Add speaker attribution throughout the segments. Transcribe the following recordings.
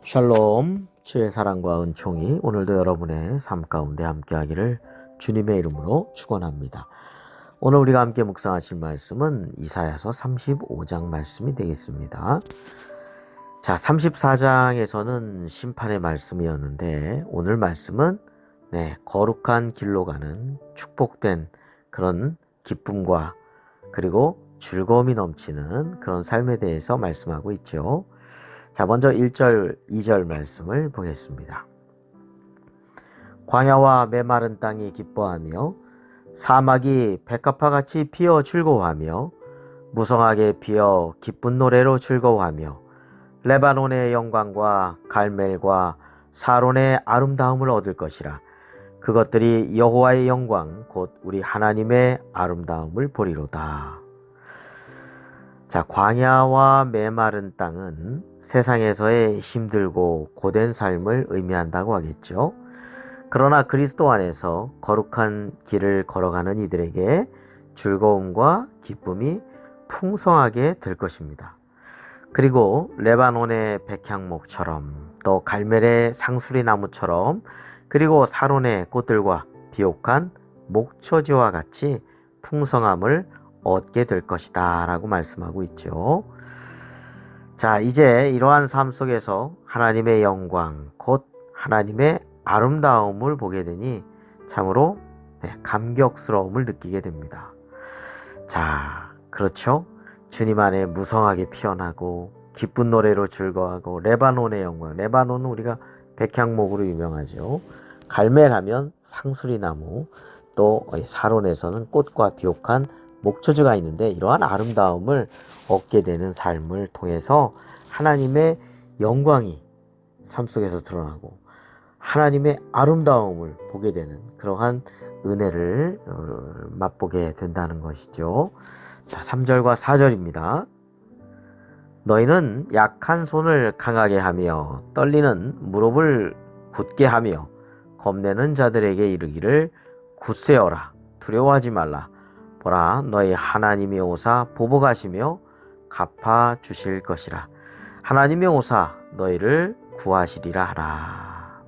Speaker 1: 샬롬 주의 사랑과 은총이 오늘도 여러분의 삶 가운데 함께하기를 주님의 이름으로 축원합니다. 오늘 우리가 함께 묵상하실 말씀은 이사야서 35장 말씀이 되겠습니다. 자, 34장에서는 심판의 말씀이었는데 오늘 말씀은 네, 거룩한 길로 가는 축복된 그런 기쁨과 그리고 즐거움이 넘치는 그런 삶에 대해서 말씀하고 있죠. 자, 먼저 1절, 2절 말씀을 보겠습니다. 광야와 메마른 땅이 기뻐하며 사막이 백합화 같이 피어 즐거워하며 무성하게 피어 기쁜 노래로 즐거워하며 레바논의 영광과 갈멜과 사론의 아름다움을 얻을 것이라 그것들이 여호와의 영광 곧 우리 하나님의 아름다움을 보리로다. 자, 광야와 메마른 땅은 세상에서의 힘들고 고된 삶을 의미한다고 하겠죠. 그러나 그리스도 안에서 거룩한 길을 걸어가는 이들에게 즐거움과 기쁨이 풍성하게 될 것입니다. 그리고 레바논의 백향목처럼 또 갈멜의 상수리 나무처럼 그리고 사론의 꽃들과 비옥한 목초지와 같이 풍성함을 얻게 될 것이다 라고 말씀하고 있죠. 자, 이제 이러한 삶 속에서 하나님의 영광, 곧 하나님의 아름다움을 보게 되니 참으로 네, 감격스러움을 느끼게 됩니다. 자, 그렇죠? 주님 안에 무성하게 피어나고 기쁜 노래로 즐거워하고 레바논의 영광. 레바논은 우리가 백향목으로 유명하죠. 갈멜하면 상수리 나무, 또 사론에서는 꽃과 비옥한 목초지가 있는데 이러한 아름다움을 얻게 되는 삶을 통해서 하나님의 영광이 삶 속에서 드러나고 하나님의 아름다움을 보게 되는 그러한 은혜를 어, 맛보게 된다는 것이죠. 자, 3절과 4절입니다. 너희는 약한 손을 강하게 하며 떨리는 무릎을 굳게 하며 겁내는 자들에게 이르기를 굳세어라 두려워하지 말라 보라 너희 하나님이 오사 보복하시며 갚아 주실 것이라 하나님의 오사 너희를 구하시리라 하라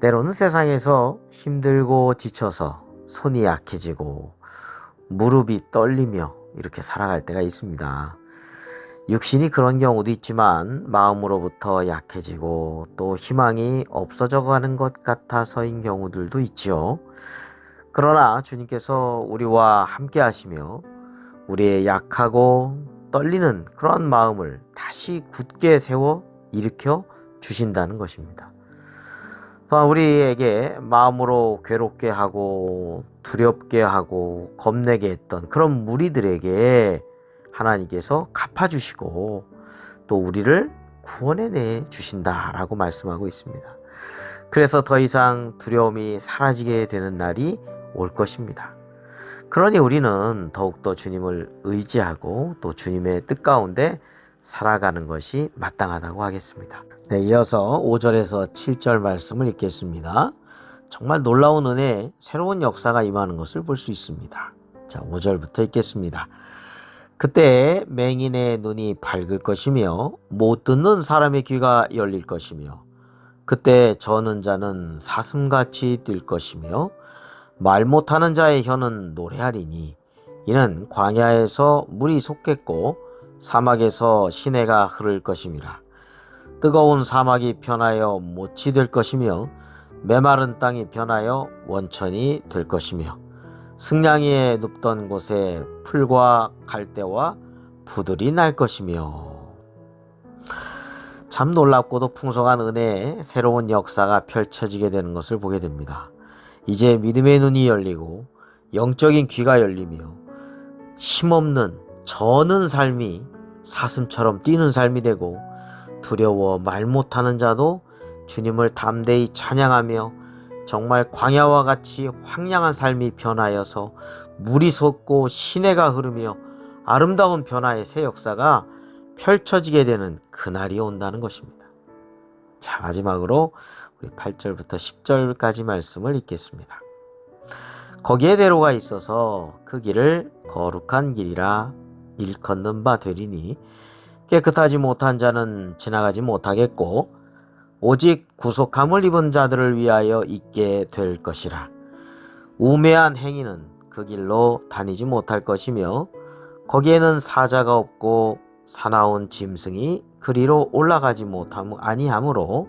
Speaker 1: 때로는 세상에서 힘들고 지쳐서 손이 약해지고 무릎이 떨리며 이렇게 살아갈 때가 있습니다. 육신이 그런 경우도 있지만 마음으로부터 약해지고 또 희망이 없어져 가는 것 같아서인 경우들도 있지요. 그러나 주님께서 우리와 함께 하시며 우리의 약하고 떨리는 그런 마음을 다시 굳게 세워 일으켜 주신다는 것입니다. 또한 우리에게 마음으로 괴롭게 하고 두렵게 하고 겁내게 했던 그런 무리들에게 하나님께서 갚아주시고 또 우리를 구원해내 주신다라고 말씀하고 있습니다. 그래서 더 이상 두려움이 사라지게 되는 날이 올 것입니다. 그러니 우리는 더욱더 주님을 의지하고 또 주님의 뜻 가운데 살아가는 것이 마땅하다고 하겠습니다. 네, 이어서 5절에서 7절 말씀을 읽겠습니다. 정말 놀라운 은혜, 새로운 역사가 임하는 것을 볼 수 있습니다. 자, 5절부터 읽겠습니다. 그때 맹인의 눈이 밝을 것이며 못 듣는 사람의 귀가 열릴 것이며 그때 저는 자는 사슴같이 뛸 것이며 말 못하는 자의 혀는 노래하리니 이는 광야에서 물이 솟겠고 사막에서 시내가 흐를 것임이라 뜨거운 사막이 변하여 못이 될 것이며 메마른 땅이 변하여 원천이 될 것이며 승냥이에 눕던 곳에 풀과 갈대와 부들이 날 것이며 참 놀랍고도 풍성한 은혜의 새로운 역사가 펼쳐지게 되는 것을 보게 됩니다. 이제 믿음의 눈이 열리고 영적인 귀가 열리며 힘없는 저는 삶이 사슴처럼 뛰는 삶이 되고 두려워 말 못하는 자도 주님을 담대히 찬양하며 정말 광야와 같이 황량한 삶이 변하여서 물이 솟고 시내가 흐르며 아름다운 변화의 새 역사가 펼쳐지게 되는 그날이 온다는 것입니다. 자, 마지막으로 우리 8절부터 10절까지 말씀을 읽겠습니다. 거기에 대로가 있어서 그 길을 거룩한 길이라 일컫는 바 되리니 깨끗하지 못한 자는 지나가지 못하겠고 오직 구속함을 입은 자들을 위하여 있게 될 것이라. 우매한 행위는 그 길로 다니지 못할 것이며 거기에는 사자가 없고 사나운 짐승이 그리로 올라가지 못함 아니하므로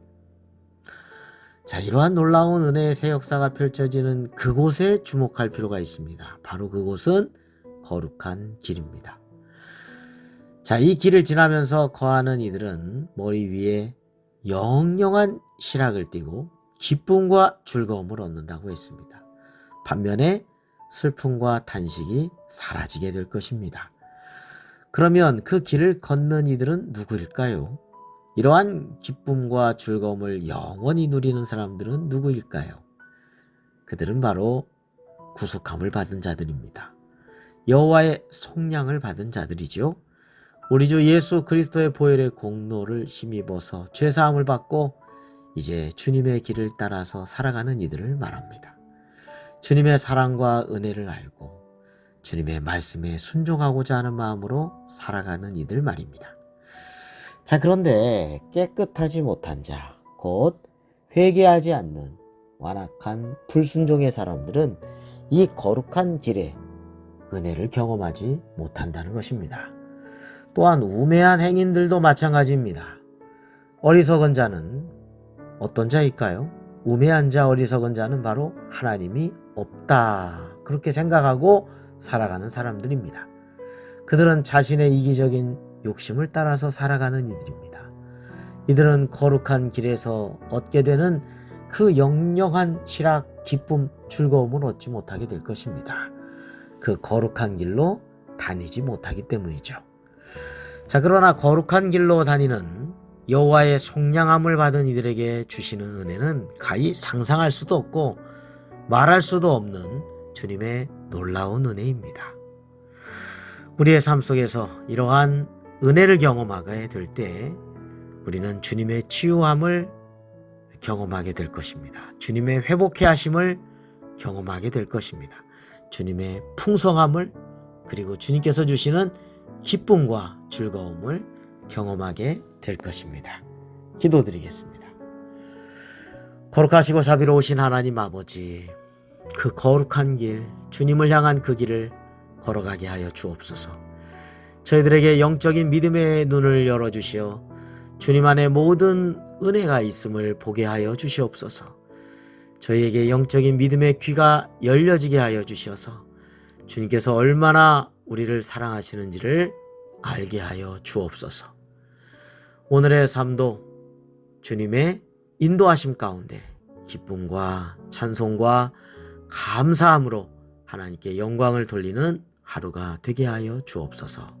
Speaker 1: 자, 이러한 놀라운 은혜의 새 역사가 펼쳐지는 그곳에 주목할 필요가 있습니다. 바로 그곳은 거룩한 길입니다. 자, 이 길을 지나면서 거하는 이들은 머리 위에 영영한 희락을 띠고 기쁨과 즐거움을 얻는다고 했습니다. 반면에 슬픔과 탄식이 사라지게 될 것입니다. 그러면 그 길을 걷는 이들은 누구일까요? 이러한 기쁨과 즐거움을 영원히 누리는 사람들은 누구일까요? 그들은 바로 구속함을 받은 자들입니다. 여호와의 속량을 받은 자들이죠. 우리 주 예수 그리스도의 보혈의 공로를 힘입어서 죄 사함을 받고 이제 주님의 길을 따라서 살아가는 이들을 말합니다. 주님의 사랑과 은혜를 알고 주님의 말씀에 순종하고자 하는 마음으로 살아가는 이들 말입니다. 자, 그런데 깨끗하지 못한 자, 곧 회개하지 않는 완악한 불순종의 사람들은 이 거룩한 길에 은혜를 경험하지 못한다는 것입니다. 또한 우매한 행인들도 마찬가지입니다. 어리석은 자는 어떤 자일까요? 우매한 자, 어리석은 자는 바로 하나님이 없다. 그렇게 생각하고 살아가는 사람들입니다. 그들은 자신의 이기적인 욕심을 따라서 살아가는 이들입니다. 이들은 거룩한 길에서 얻게 되는 그 영영한 희락, 기쁨, 즐거움을 얻지 못하게 될 것입니다. 그 거룩한 길로 다니지 못하기 때문이죠. 자, 그러나 거룩한 길로 다니는 여호와의 속량함을 받은 이들에게 주시는 은혜는 가히 상상할 수도 없고 말할 수도 없는 주님의 놀라운 은혜입니다. 우리의 삶 속에서 이러한 은혜를 경험하게 될 때 우리는 주님의 치유함을 경험하게 될 것입니다. 주님의 회복해 하심을 경험하게 될 것입니다. 주님의 풍성함을 그리고 주님께서 주시는 기쁨과 즐거움을 경험하게 될 것입니다. 기도드리겠습니다. 거룩하시고 자비로우신 하나님 아버지, 그 거룩한 길, 주님을 향한 그 길을 걸어가게 하여 주옵소서. 저희들에게 영적인 믿음의 눈을 열어주시어 주님 안에 모든 은혜가 있음을 보게 하여 주시옵소서. 저희에게 영적인 믿음의 귀가 열려지게 하여 주셔서 주님께서 얼마나 우리를 사랑하시는지를 알게 하여 주옵소서. 오늘의 삶도 주님의 인도하심 가운데 기쁨과 찬송과 감사함으로 하나님께 영광을 돌리는 하루가 되게 하여 주옵소서.